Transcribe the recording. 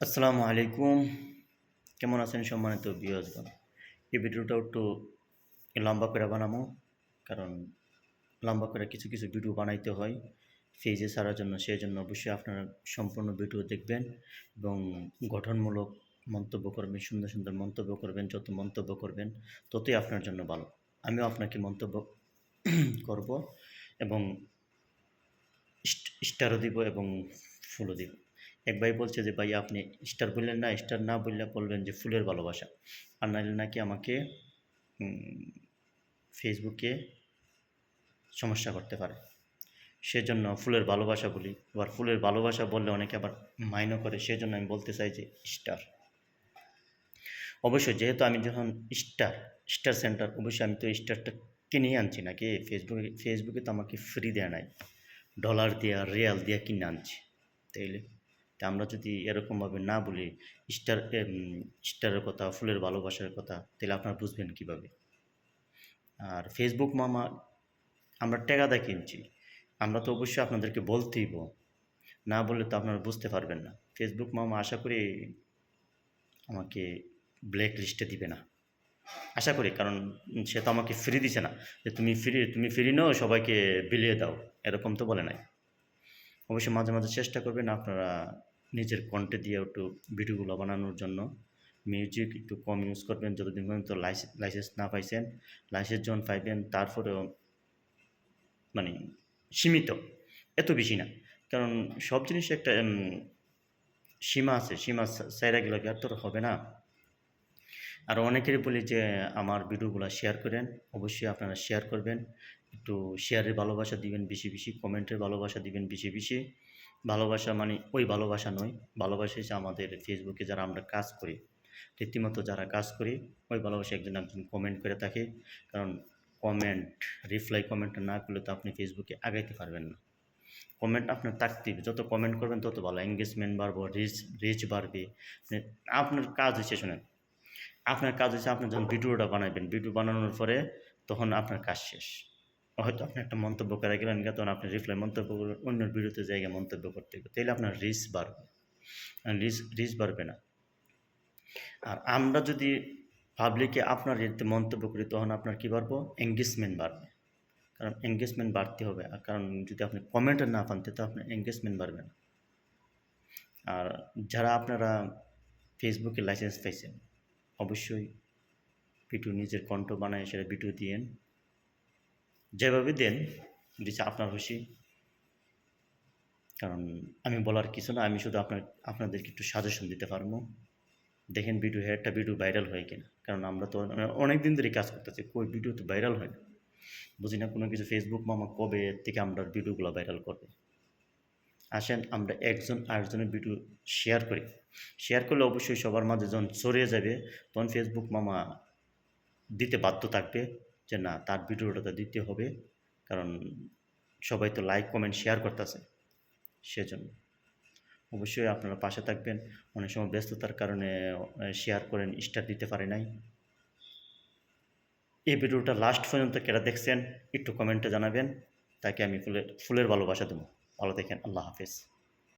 আসসালামু আলাইকুম। কেমন আছেন সম্মানিত বিয়সগণ এই ভিডিওটা একটু লম্বা করে বানাবো, কারণ লম্বা করে কিছু কিছু ভিডিও বানাইতে হয়। ফেজে ছাড়ার জন্য, সেই জন্য অবশ্যই আপনারা সম্পূর্ণ ভিডিও দেখবেন এবং গঠনমূলক মন্তব্য করবেন, সুন্দর সুন্দর মন্তব্য করবেন, যত মন্তব্য করবেন, ততই আপনার জন্য ভালো। আমিও আপনাকে মন্তব্য করব এবং স্টারও দিব এবং ফুলও দিব। এক ভাই বলছে যে, ভাই, আপনি স্টার বললেন না, স্টার না বললে বলবেন যে, ফুলের ভালোবাসা। আর নাহলে নাকি আমাকে ফেসবুকে সমস্যা করতে পারে। সেজন্য ফুলের ভালোবাসা বলি। আবার ফুলের ভালোবাসা বললে অনেকে আবার মাইনও করে। সেজন্য আমি বলতে চাই যে, স্টার। অবশ্যই যেহেতু আমি যখন স্টার স্টার সেন্টার, অবশ্যই আমি তো স্টারটা কিনেই আনছি নাকি? ফেসবুকে ফেসবুকে তো আমাকে ফ্রি দেওয়া নাই। ডলার দেওয়া রিয়াল দেওয়া কিনে আনছি। তাইলে তা আমরা যদি এরকমভাবে না বলি, স্টার স্টারের কথা, ফুলের ভালোবাসার কথা, তাহলে আপনারা বুঝবেন কীভাবে? আর ফেসবুক মামা, আমরা টেকাদা কিনছি। আমরা তো অবশ্যই আপনাদেরকে বলতেইব না বললে তো আপনারা বুঝতে পারবেন না। ফেসবুক মামা আশা করি আমাকে ব্ল্যাক লিস্টে দিবে না। আশা করি, কারণ সে তো আমাকে ফ্রি দিছে না। যে তুমি ফ্রি তুমি ফ্রি নাও, সবাইকে বিলিয়ে দাও। এরকম তো বলে নাই। অবশ্যই মাঝে মাঝে চেষ্টা করবেন আপনারা নিজের কন্টে দিয়ে একটু ভিডিওগুলো বানানোর জন্য। মিউজিক একটু কম ইউজ করবেন, যতদিন পর্যন্ত লাইসেন্স না পাইছেন লাইসেন্স যখন পাইবেন, তারপরেও মানে সীমিত, এত বেশি না। কারণ সব জিনিস একটা সীমা আছে, সীমা সাইরা গেলে আর তো হবে না? আর অনেকেরই বলি যে, আমার ভিডিওগুলো শেয়ার করেন, অবশ্যই আপনারা শেয়ার করবেন। একটু শেয়ারের ভালোবাসা দিবেন, বেশি বেশি কমেন্টের ভালোবাসা দিবেন, বেশি বেশি। ভালোবাসা মানে ওই ভালোবাসা নয়, ভালোবাসা হচ্ছে আমাদের ফেসবুকে যারা আমরা কাজ করি। রীতিমতো যারা কাজ করি, ওই ভালোবাসা একজন একজন কমেন্ট করে থাকে। কারণ কমেন্ট রিপ্লাই কমেন্ট না করলে তো আপনি ফেসবুকে আগাইতে পারবেন না। কমেন্ট আপনার থাকতে যত কমেন্ট করবেন, তত ভালো। এঙ্গেজমেন্ট বাড়বো রিচ রিচ বাড়বে। মানে আপনার কাজ হচ্ছে, শোনেন। আপনার কাজ হচ্ছে, আপনি যখন ভিডিওটা বানাবেন ভিডিও বানানোর পরে তখন আপনার কাজ শেষ। হয়তো আপনি একটা মন্তব্য করে গেলেন তখন আপনি রিপ্লাই মন্তব্য করবেন অন্য বিরুদ্ধে জায়গায় মন্তব্য করতে হবে তাহলে আপনার রিস বাড়বে। রিস রিস বাড়বে না। আর আমরা যদি পাবলিকে আপনার এতে মন্তব্য করি, তখন আপনার কী বাড়বো? এঙ্গেজমেন্ট বাড়বে। কারণ এঙ্গেজমেন্ট বাড়তে হবে। আর কারণ যদি আপনি কমেন্ট না পান তো আপনার এঙ্গেজমেন্ট বাড়বে না। আর যারা আপনারা ফেসবুকে লাইসেন্স পাইছেন, অবশ্যই ভিডিও নিজের কণ্ঠ বানায় সেটা ভিডিও দিয়েন। যেভাবে দেন দিচ্ছে আপনার খুশি। কারণ আমি বলার কিছু না, আমি শুধু আপনার, আপনাদেরকে একটু সাজেশন দিতে পারব। দেখেন ভিডিও একটা ভিডিও ভাইরাল হয় কিনা। কারণ আমরা তো অনেক দিন ধরে কাজ করতেছি, কই ভিডিও তো ভাইরাল হয় না। বুঝি না কোনো কিছু ফেসবুক মামা কবে থেকে আমরা ভিডিওগুলো ভাইরাল করবে। আসেন, আমরা একজন আরেকজনের ভিডিও শেয়ার করি। শেয়ার করলে অবশ্যই সবার মাঝে যখন ছড়িয়ে যাবে, তখন ফেসবুক মামা দিতে বাধ্য থাকবে। যে না, তার ভিডিওটা তো দিতে হবে। কারণ সবাই তো লাইক কমেন্ট শেয়ার করতেছে। সেজন্য। অবশ্যই আপনারা পাশে থাকবেন। অনেক সময় ব্যস্ততার কারণে শেয়ার করেন স্টার দিতে পারে নাই। এই ভিডিওটা লাস্ট পর্যন্ত কেরা দেখছেন, একটু কমেন্টে জানাবেন। তাকে আমি ফুলের ফুলের ভালোবাসা দেবো। ভালো দেখেন, আল্লাহ হাফেজ।